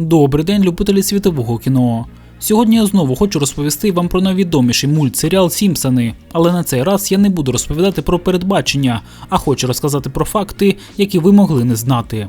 Добрий день, любителі світового кіно. Сьогодні я знову хочу розповісти вам про найвідоміший мультсеріал Сімпсони, але на цей раз я не буду розповідати про передбачення, а хочу розказати про факти, які ви могли не знати.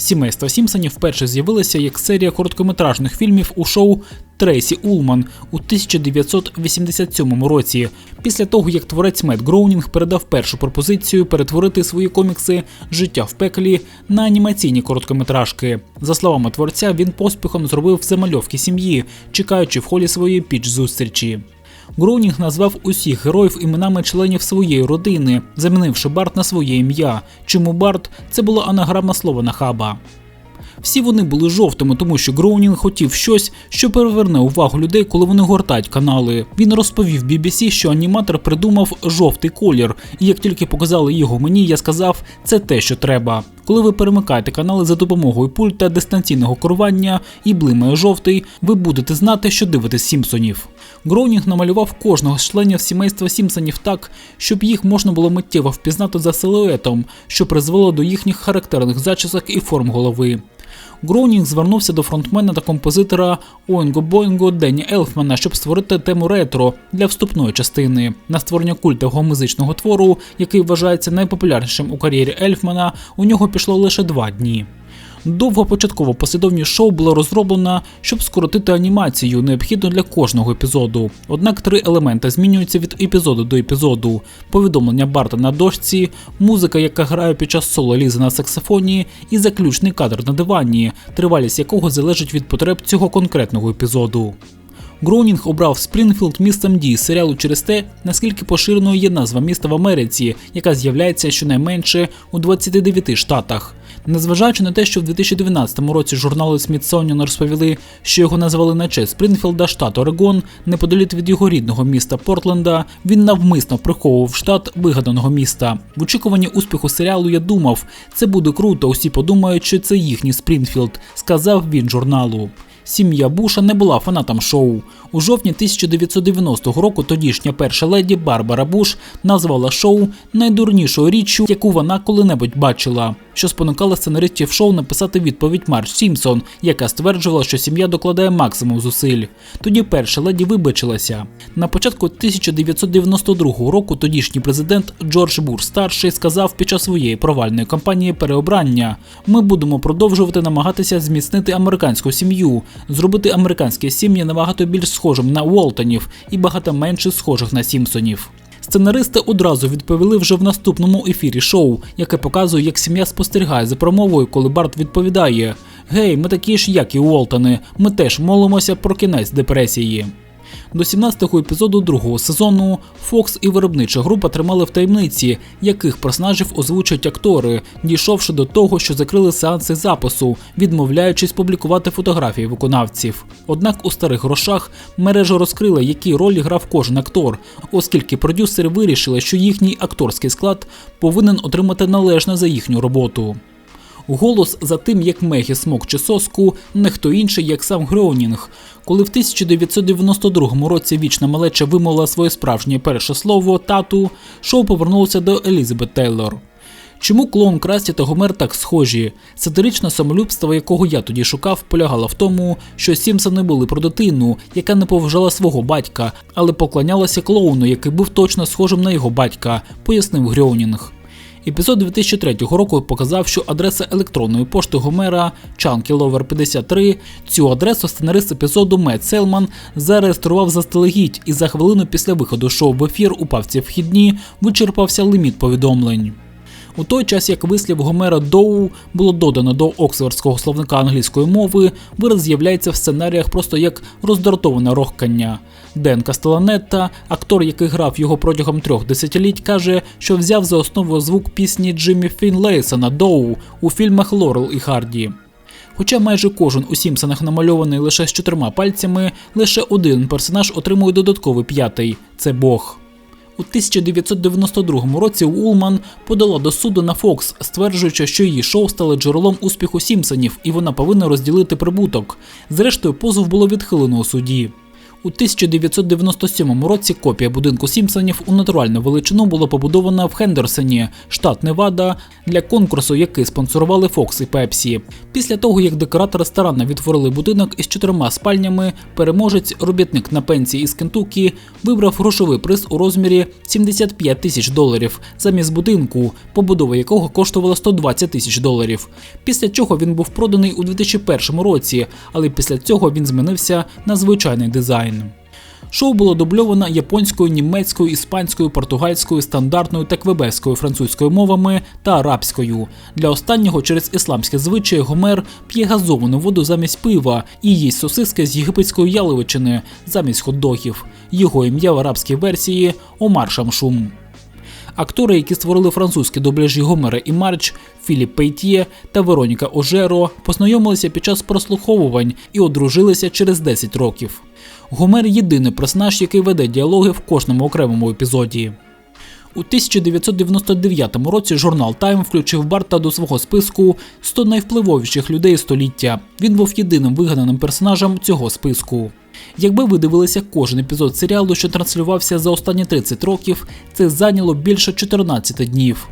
Сімейство Сімпсонів вперше з'явилося як серія короткометражних фільмів у шоу Трейсі Улман у 1987 році, після того як творець Мет Гроунінг передав першу пропозицію перетворити свої комікси Життя в пеклі на анімаційні короткометражки. За словами творця, він поспіхом зробив замальовки сім'ї, чекаючи в холі своєї піч зустрічі. Гроунінг назвав усіх героїв іменами членів своєї родини, замінивши Барт на своє ім'я. Чому Барт це була анаграма слова нахаба. Всі вони були жовтими, тому що Гроунінг хотів щось, що переверне увагу людей, коли вони гортають канали. Він розповів BBC, що аніматор придумав жовтий колір, і як тільки показали його мені, я сказав, це те, що треба. Коли ви перемикаєте канали за допомогою пульта дистанційного керування і блимає жовтий, ви будете знати, що дивитесь Сімпсонів. Гроунінг намалював кожного з членів сімейства Сімпсонів так, щоб їх можна було миттєво впізнати за силуетом, що призвело до їхніх характерних зачісок і форм голови. Гроунінг звернувся до фронтмена та композитора Оінго Боінго Денні Елфмана, щоб створити тему ретро для вступної частини. На створення культового музичного твору, який вважається найпопулярнішим у кар'єрі Ельфмана, у нього пішло лише два дні. Довгопочатково послідовність шоу було розроблено, щоб скоротити анімацію, необхідну для кожного епізоду. Однак три елементи змінюються від епізоду до епізоду: повідомлення Барта на дошці, музика, яка грає під час соло лізи на саксофоні, і заключний кадр на дивані, тривалість якого залежить від потреб цього конкретного епізоду. Гроунінг обрав Спрінгфілд містом дії серіалу через те, наскільки поширеною є назва міста в Америці, яка з'являється щонайменше у 29 штатах. Незважаючи на те, що в 2012 році журнали Смітсоніон розповіли, що його назвали на честь Спрінфілда, штат Орегон, неподалік від його рідного міста Портленда, він навмисно приховував штат вигаданого міста. В очікуванні успіху серіалу я думав, це буде круто, усі подумають, що це їхній Спрінфілд, сказав він журналу. Сім'я Буша не була фанатом шоу. У жовтні 1990 року тодішня перша леді Барбара Буш назвала шоу найдурнішою річчю, яку вона коли-небудь бачила, що спонукала сценаристів шоу написати відповідь Марч Сімпсон, яка стверджувала, що сім'я докладає максимум зусиль. Тоді перша леді вибачилася. На початку 1992 року тодішній президент Джордж Буш старший сказав під час своєї провальної кампанії переобрання: ми будемо продовжувати намагатися зміцнити американську сім'ю, зробити американські сім'ї набагато більш схожим на Уолтонів і багато менше схожих на Сімпсонів. Сценаристи одразу відповіли вже в наступному ефірі шоу, яке показує, як сім'я спостерігає за промовою, коли Барт відповідає: Гей, ми такі ж, як і Уолтони, ми теж молимося про кінець депресії. До 17-го епізоду другого сезону Фокс і виробнича група тримали в таємниці, яких персонажів озвучують актори, дійшовши до того, що закрили сеанси запису, відмовляючись публікувати фотографії виконавців. Однак у старих грошах мережа розкрила, які ролі грав кожен актор, оскільки продюсери вирішили, що їхній акторський склад повинен отримати належне за їхню роботу. Голос за тим, як Мегі смокче соску, не хто інший, як сам Гроунінг. Коли в 1992 році вічна малеча вимовила своє справжнє перше слово тату, шоу повернулося до Елізабет Тейлор. Чому клоун Красті та Гомер так схожі? Сатиричне самолюбство, якого я тоді шукав, полягало в тому, що Сімпсони були про дитину, яка не поважала свого батька, але поклонялася клоуну, який був точно схожим на його батька, пояснив Грьонінг. Епізод 2003 року показав, що адреса електронної пошти Гомера Чанкіловер 53 цю адресу сценарист епізоду Мет Селман зареєстрував заздалегідь, і за хвилину після виходу шоу в ефір упав ці вхідні вичерпався ліміт повідомлень. У той час, як вислів Гомера Доу було додано до Оксфордського словника англійської мови, вираз з'являється в сценаріях просто як роздратоване рохкання. Ден Кастеланетта, актор, який грав його протягом трьох десятиліть, каже, що взяв за основу звук пісні Джиммі Фінлейсона Доу у фільмах Лорел і Харді. Хоча майже кожен у Сімпсонах намальований лише з чотирма пальцями, лише один персонаж отримує додатковий п'ятий це Бог. У 1992 році Улман подала до суду на Fox, стверджуючи, що її шоу стали джерелом успіху Сімпсонів, і вона повинна розділити прибуток. Зрештою, позов було відхилено у суді. У 1997 році копія будинку Сімпсонів у натуральну величину була побудована в Хендерсоні, штат Невада, для конкурсу, який спонсорували Fox і Pepsi. Після того, як декоратори старанно відтворили будинок із чотирма спальнями, переможець, робітник на пенсії із Кентукі, вибрав грошовий приз у розмірі 75 тисяч доларів замість будинку, побудова якого коштувала 120 тисяч доларів. Після чого він був проданий у 2001 році, але після цього він змінився на звичайний дизайн. Шоу було дубльовано японською, німецькою, іспанською, португальською, стандартною та квебекською французькою мовами та арабською. Для останнього через ісламське звичаї Гомер п'є газовану воду замість пива і їсть сосиски з єгипетської яловичини замість хот-догів. Його ім'я в арабській версії Омар Шамшум. Актори, які створили французькі дубляжі Гомера і Марч, Філіп Пейтє та Вероніка Ожеро, познайомилися під час прослуховувань і одружилися через 10 років. Гомер єдиний персонаж, який веде діалоги в кожному окремому епізоді. У 1999 році журнал Time включив Барта до свого списку 100 найвпливовіших людей століття. Він був єдиним вигананим персонажем цього списку. Якби ви дивилися кожен епізод серіалу, що транслювався за останні 30 років, це зайняло більше 14 днів.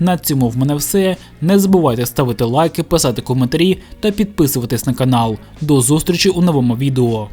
На цьому в мене все. Не забувайте ставити лайки, писати коментарі та підписуватись на канал. До зустрічі у новому відео.